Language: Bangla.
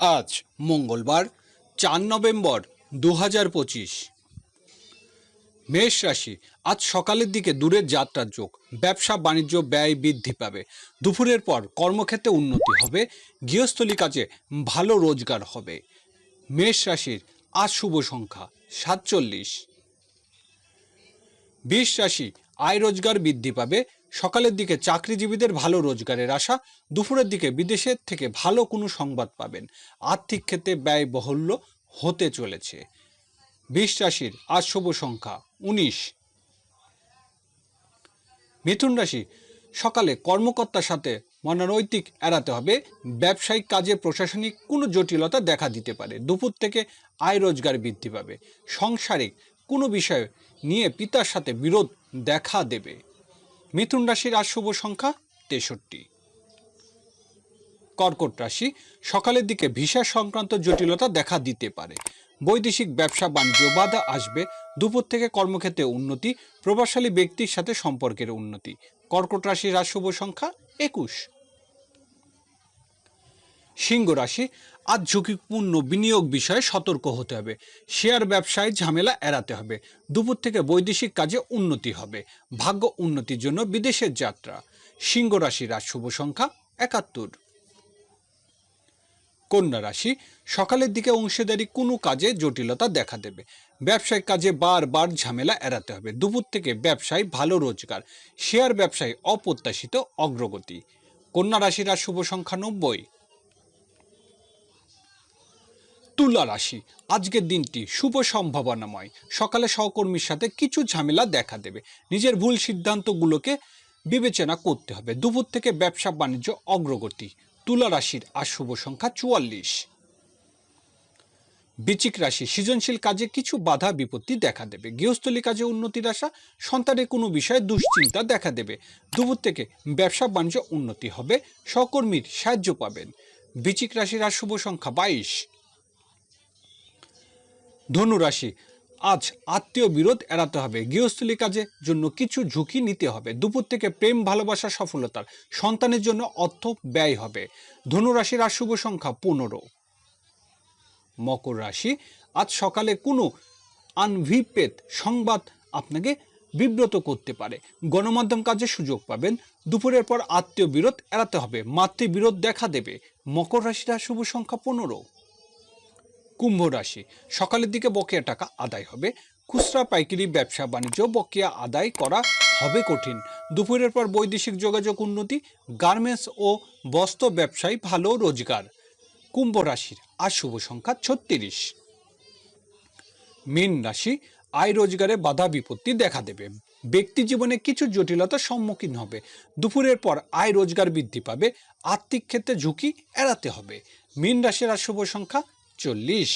আজ মঙ্গলবার, চার নভেম্বর দু হাজার পঁচিশ। মেষ রাশি, আজ সকালের দিকে দূরের যাত্রার যোগ, ব্যবসা, বাণিজ্য ব্যয় বৃদ্ধি পাবে। দুপুরের পর কর্মক্ষেত্রে উন্নতি হবে, গৃহস্থলী কাজে ভালো রোজগার হবে। মেষ রাশির, আজ শুভ সংখ্যা সাতচল্লিশ। বিশ রাশি, আয় রোজগার বৃদ্ধি পাবে সকালের দিকে চাকরিজীবীদের ভালো রোজগারের আশা, দুপুরের দিকে বিদেশের থেকে ভালো কোনো সংবাদ পাবেন। আর্থিক ক্ষেত্রে ব্যয়বহুল্য হতে চলেছে। বিশ রাশির আজ শুভ সংখ্যা উনিশ। মিথুন রাশি, সকালে কর্মকর্তার সাথে মনোনৈতিক এড়াতে হবে। ব্যবসায়িক কাজে প্রশাসনিক কোনো জটিলতা দেখা দিতে পারে। দুপুর থেকে আয় রোজগার বৃদ্ধি পাবে। সংসারিক কোনো বিষয় নিয়ে পিতার সাথে বিরোধ দেখা দেবে। মিথুন রাশির আজ শুভ সংখ্যা তেষট্টি। কর্কট রাশি সকালের দিকে ভিসা সংক্রান্ত জটিলতা দেখা দিতে পারে। বৈদেশিক ব্যবসা বাণিজ্য বাধা আসবে, দুপুর থেকে কর্মক্ষেত্রে উন্নতি, প্রভাবশালী ব্যক্তির সাথে সম্পর্কের উন্নতি। কর্কট রাশির আজ শুভ সংখ্যা একুশ। সিংহ রাশি, আজ ঝুঁকিপূর্ণ বিনিয়োগ বিষয়ে সতর্ক হতে হবে। শেয়ার ব্যবসায় ঝামেলা এড়াতে হবে। দুপুর থেকে বৈদেশিক কাজে উন্নতি হবে। ভাগ্য উন্নতির জন্য বিদেশের যাত্রা। সিংহ রাশির আজ শুভ সংখ্যা একাত্তর। কন্যা রাশি, সকালের দিকে অংশীদারি কোনো কাজে জটিলতা দেখা দেবে। ব্যবসায়িক কাজে বারবার ঝামেলা এড়াতে হবে। দুপুর থেকে ব্যবসায় ভালো রোজগার। শেয়ার ব্যবসায় অপ্রত্যাশিত অগ্রগতি। কন্যা রাশির শুভ সংখ্যা নব্বই। তুলা রাশি। আজকের দিনটি শুভ সম্ভাবনাময়। সকালে সহকর্মীর সাথে কিছু ঝামেলা দেখা দেবে। নিজের ভুল সিদ্ধান্তগুলোকে বিবেচনা করতে হবে। দুপুর থেকে ব্যবসা বাণিজ্য অগ্রগতি। তুলা রাশির আর শুভ সংখ্যা চুয়াল্লিশ। বিচিক রাশি সৃজনশীল কাজে কিছু বাধা বিপত্তি দেখা দেবে। গৃহস্থলী কাজে উন্নতির আশা, সন্তানের কোনো বিষয়ে দুশ্চিন্তা দেখা দেবে। দুপুর থেকে ব্যবসা বাণিজ্য উন্নতি হবে। সহকর্মীর সাহায্য পাবেন। বিচিক রাশির আর শুভ সংখ্যা বাইশ। ধনু রাশি, আজ আত্মীয় বিরোধ এড়াতে হবে। গৃহস্থলী কাজের জন্য কিছু ঝুঁকি নিতে হবে। দুপুর থেকে প্রেম, ভালোবাসা সফলতার সন্তানের জন্য অর্থ ব্যয় হবে। ধনু রাশির আর শুভ সংখ্যা পনেরো। মকর রাশি, আজ সকালে কোনো আনভিপেত সংবাদ আপনাকে বিব্রত করতে পারে। গণমাধ্যম কাজে সুযোগ পাবেন। দুপুরের পর আত্মীয় বিরোধ এড়াতে হবে। মাতৃবিরোধ দেখা দেবে। মকর রাশির শুভ সংখ্যা পনেরো। কুম্ভ রাশি। সকালের দিকে বকেয়া টাকা আদায় হবে। খুচরা, পাইকারি, ব্যবসা, বাণিজ্য, বকেয়া আদায় করা হবে কঠিন। দুপুরের পর বৈদেশিক যোগাযোগ উন্নতি, গার্মেন্টস ও বস্ত্র ব্যবসায় ভালো রোজগার। কুম্ভ রাশির আর শুভ সংখ্যা ছত্রিশ। মীন রাশি আয় রোজগারে বাধা বিপত্তি দেখা দেবে। ব্যক্তি জীবনে কিছু জটিলতার সম্মুখীন হবে। দুপুরের পর আয় রোজগার বৃদ্ধি পাবে। আর্থিক ক্ষেত্রে ঝুঁকি এড়াতে হবে। মীন রাশির আর শুভ সংখ্যা চল্লিশ